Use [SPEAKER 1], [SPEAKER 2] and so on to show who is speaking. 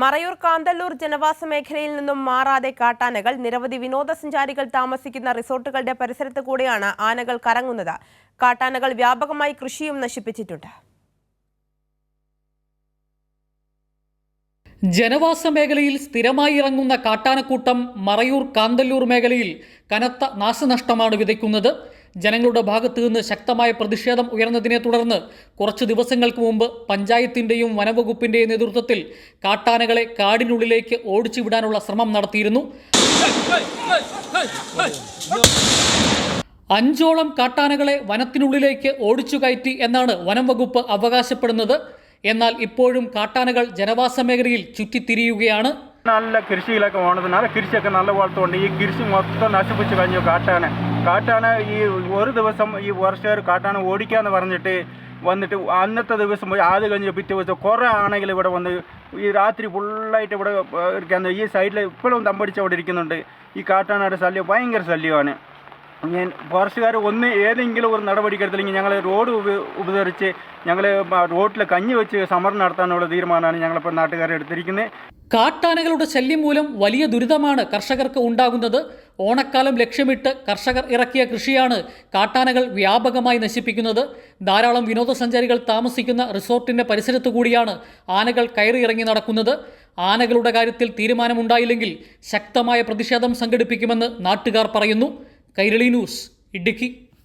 [SPEAKER 1] മറയൂർ കാന്തല്ലൂർ ജനവാസ മേഖലയിൽ നിന്നും മാറാതെ കാട്ടാനകൾ നിരവധി വിനോദസഞ്ചാരികൾ താമസിക്കുന്ന റിസോർട്ടുകളുടെ പരിസരത്ത് കൂടെയാണ് ആനകൾ കറങ്ങുന്നത്. കാട്ടാനകൾ വ്യാപകമായി കൃഷിയും നശിപ്പിച്ചിട്ടുണ്ട്.
[SPEAKER 2] ജനവാസ മേഖലയിൽ സ്ഥിരമായി ഇറങ്ങുന്ന കാട്ടാനക്കൂട്ടം മറയൂർ കാന്തല്ലൂർ മേഖലയിൽ കനത്ത നാശനഷ്ടമാണ് വിതയ്ക്കുന്നത്. ജനങ്ങളുടെ ഭാഗത്തു നിന്ന് ശക്തമായ പ്രതിഷേധം ഉയർന്നതിനെ തുടർന്ന് കുറച്ച് ദിവസങ്ങൾക്ക് മുമ്പ് പഞ്ചായത്തിന്റെയും വനവകുപ്പിന്റെയും നേതൃത്വത്തിൽ കാട്ടാനകളെ കാടിനുള്ളിലേക്ക് ഓടിച്ചു വിടാനുള്ള ശ്രമം നടത്തിയിരുന്നു. അഞ്ചോളം കാട്ടാനകളെ വനത്തിനുള്ളിലേക്ക് ഓടിച്ചു കയറ്റി എന്നാണ് വനം വകുപ്പ് അവകാശപ്പെടുന്നത്. എന്നാൽ ഇപ്പോഴും കാട്ടാനകൾ ജനവാസ മേഖലയിൽ ചുറ്റിത്തിരിയുകയാണ്.
[SPEAKER 3] നല്ല കൃഷിയിലൊക്കെ പോണതിനാല കൃഷിയൊക്കെ നല്ല വളർത്തുകൊണ്ട് ഈ കൃഷി മൊത്തം നശിപ്പിച്ച് കഴിഞ്ഞു കാട്ടാന. കാട്ടാന ഈ ഒരു ദിവസം ഈ വർഷക്കാർ കാട്ടാന ഓടിക്കാന്ന് പറഞ്ഞിട്ട് വന്നിട്ട് അന്നത്തെ ദിവസം പോയി ആദ്യം കഴിഞ്ഞ് പിറ്റേ ദിവസം കുറേ ആണെങ്കിൽ ഇവിടെ വന്ന് ഈ രാത്രി ഫുള്ളായിട്ട് ഇവിടെ ഇരിക്കാൻ ഈ സൈഡിൽ ഇപ്പോഴും തമ്പടിച്ച് അവിടെ ഇരിക്കുന്നുണ്ട്. ഈ കാട്ടാനയുടെ ശല്യം ഭയങ്കര ശല്യമാണ്. ഞാൻ ഫോറസ്റ്റുകാർ ഒന്ന് ഏതെങ്കിലും ഒരു നടപടിക്കെടുത്തില്ലെങ്കിൽ ഞങ്ങൾ റോഡ് ഉപ ഉപകരിച്ച് ഞങ്ങൾ റോഡിൽ കഞ്ഞി വെച്ച് സമരം നടത്താനുള്ള തീരുമാനമാണ് ഞങ്ങളിപ്പോൾ നാട്ടുകാരെ എടുത്തിരിക്കുന്നത്
[SPEAKER 2] കാട്ടാനകളുടെ ശല്യം മൂലം വലിയ ദുരിതമാണ് കർഷകർക്ക് ഉണ്ടാകുന്നത്. ഓണക്കാലം ലക്ഷ്യമിട്ട് കർഷകർ ഇറക്കിയ കൃഷിയാണ് കാട്ടാനകൾ വ്യാപകമായി നശിപ്പിക്കുന്നത്. ധാരാളം വിനോദസഞ്ചാരികൾ താമസിക്കുന്ന റിസോർട്ടിന്റെ പരിസരത്തു കൂടിയാണ് ആനകൾ കയറിയിറങ്ങി നടക്കുന്നത്. ആനകളുടെ കാര്യത്തിൽ തീരുമാനമുണ്ടായില്ലെങ്കിൽ ശക്തമായ പ്രതിഷേധം സംഘടിപ്പിക്കുമെന്ന് നാട്ടുകാർ പറയുന്നു. കൈരളി ന്യൂസ് ഇടുക്കി.